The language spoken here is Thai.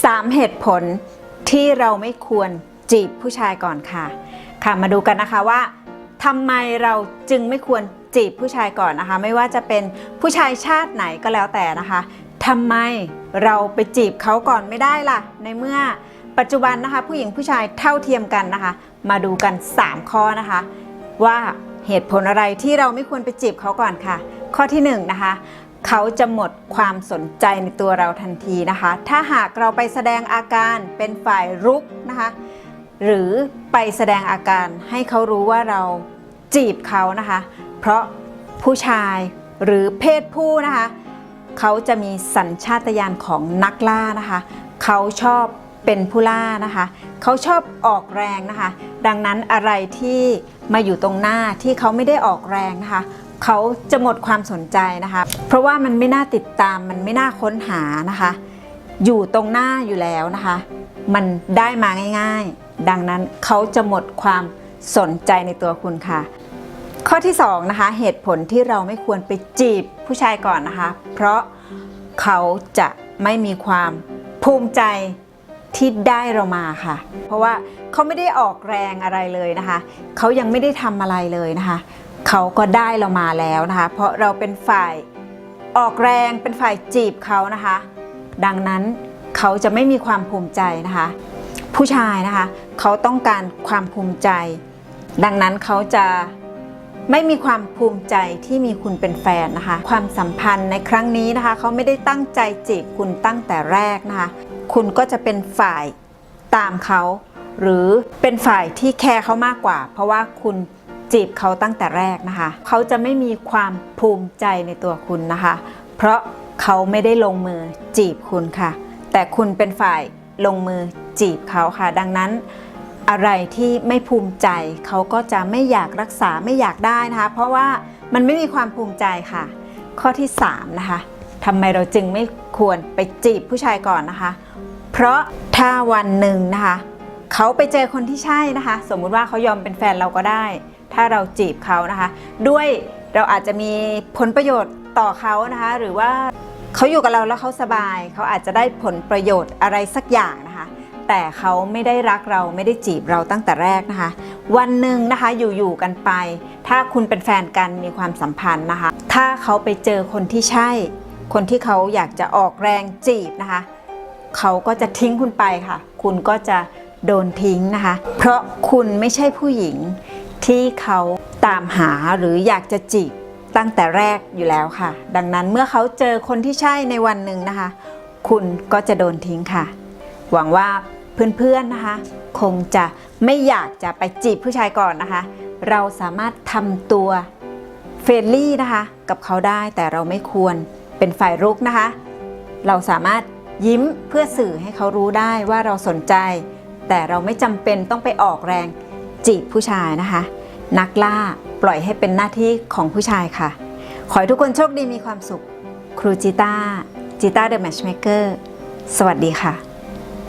3 เหตุผลที่เราไม่ควรจีบผู้ชายก่อนค่ะ ค่ะมาดูกันนะคะว่าทำไมเราจึงไม่ควรจีบผู้ชายก่อนนะคะ ไม่ว่าจะเป็นผู้ชายชาติไหนก็แล้วแต่นะคะทำไมเราไปจีบเขาก่อนไม่ได้ล่ะ ในเมื่อปัจจุบันนะคะ ผู้หญิงผู้ชายเท่าเทียมกันนะคะ มาดูกัน 3 ข้อนะคะ ว่าเหตุผลอะไรที่เราไม่ควรไปจีบเขาก่อนค่ะ ข้อที่1นงนะคะ เขาจะหมดความสนใจในตัวเราทันทีนะคะ ถ้าหากเราไปแสดงอาการเป็นฝ่ายรุกนะคะ หรือไปแสดงอาการให้เขารู้ว่าเราจีบเขานะคะ เพราะผู้ชายหรือเพศผู้นะคะ เขาจะมีสัญชาตญาณของนักล่านะคะ เขาชอบ เป็นผู้ล่านะคะเขาชอบออกแรงนะคะ ดังนั้นอะไรที่มาอยู่ตรงหน้าที่เขาไม่ได้ออกแรงนะคะเขาจะหมดความสนใจนะคะ เพราะว่ามันไม่น่าติดตามมันไม่น่าค้นหานะคะ อยู่ตรงหน้าอยู่แล้วนะคะ มันได้มาง่าย ๆ ดังนั้นเขาจะหมดความสนใจในตัวคุณค่ะ ข้อที่2นะคะเหตุผลที่เราไม่ควรไปจีบผู้ชายก่อนนะคะ เพราะเขาจะไม่มีความภูมิใจ ที่ได้เรามาค่ะ เพราะว่าเขาไม่ได้ออกแรงอะไรเลยนะคะ เขายังไม่ได้ทำอะไรเลยนะคะ เขาก็ได้เรามาแล้วนะคะ เพราะเราเป็นฝ่ายออกแรงเป็นฝ่ายจีบเขานะคะ ดังนั้นเขาจะไม่มีความภูมิใจนะคะ ผู้ชายนะคะ เขาต้องการความภูมิใจ ดังนั้นเขาจะไม่มีความภูมิใจที่มีคุณเป็นแฟนนะคะ ความสัมพันธ์ในครั้งนี้นะคะ เขาไม่ได้ตั้งใจจีบคุณตั้งแต่แรกนะคะ คุณก็จะเป็นฝ่ายตามเขา หรือเป็นฝ่ายที่แคร์เขามากกว่า เพราะว่าคุณจีบเขาตั้งแต่แรกนะคะ เขาจะไม่มีความภูมิใจในตัวคุณนะคะ เพราะเขาไม่ได้ลงมือจีบคุณค่ะ แต่คุณเป็นฝ่ายลงมือจีบเขาค่ะ ดังนั้นอะไรที่ไม่ภูมิใจ เขาก็จะไม่อยากรักษาไม่อยากได้นะคะ เพราะว่ามันไม่มีความภูมิใจค่ะ ข้อที่ 3 นะคะ ทำไมเราจึงไม่ควรไปจีบผู้ชายก่อนนะคะ เพราะถ้าวันหนึ่งนะคะเขาไปเจอคนที่ใช่นะคะ สมมุติว่าเขายอมเป็นแฟนเราก็ได้ ถ้าเราจีบเขานะคะ ด้วยเราอาจจะมีผลประโยชน์ต่อเขานะคะ หรือว่าเขาอยู่กับเราแล้วเขาสบาย เขาอาจจะได้ผลประโยชน์อะไรสักอย่างนะคะ แต่เขาไม่ได้รักเราไม่ได้จีบเราตั้งแต่แรกนะคะ วันหนึ่งนะคะอยู่ๆกันไป ถ้าคุณเป็นแฟนกันมีความสัมพันธ์นะคะ ถ้าเขาไปเจอคนที่ใช่ คนที่เขาอยากจะออกแรงจีบนะคะ เขาก็จะทิ้งคุณไปค่ะ คุณก็จะโดนทิ้งนะคะ เพราะคุณไม่ใช่ผู้หญิงที่เขาตามหาหรืออยากจะจีบตั้งแต่แรกอยู่แล้วค่ะ ดังนั้นเมื่อเขาเจอคนที่ใช่ในวันหนึ่งนะคะ คุณก็จะโดนทิ้งค่ะ หวังว่าเพื่อนๆนะคะ คงจะไม่อยากจะไปจีบผู้ชายก่อนนะคะ เราสามารถทำตัวเฟรนลี่นะคะ กับเขาได้แต่เราไม่ควร เป็นฝ่ายรุกนะคะ เราสามารถยิ้มเพื่อสื่อให้เขารู้ได้ว่าเราสนใจ แต่เราไม่จำเป็นต้องไปออกแรงจีบผู้ชายนะคะ นักล่าปล่อยให้เป็นหน้าที่ของผู้ชายค่ะ ขอให้ทุกคนโชคดีมีความสุข ครูจิต้าจิต้าเดอะแมชเมเกอร์สวัสดีค่ะ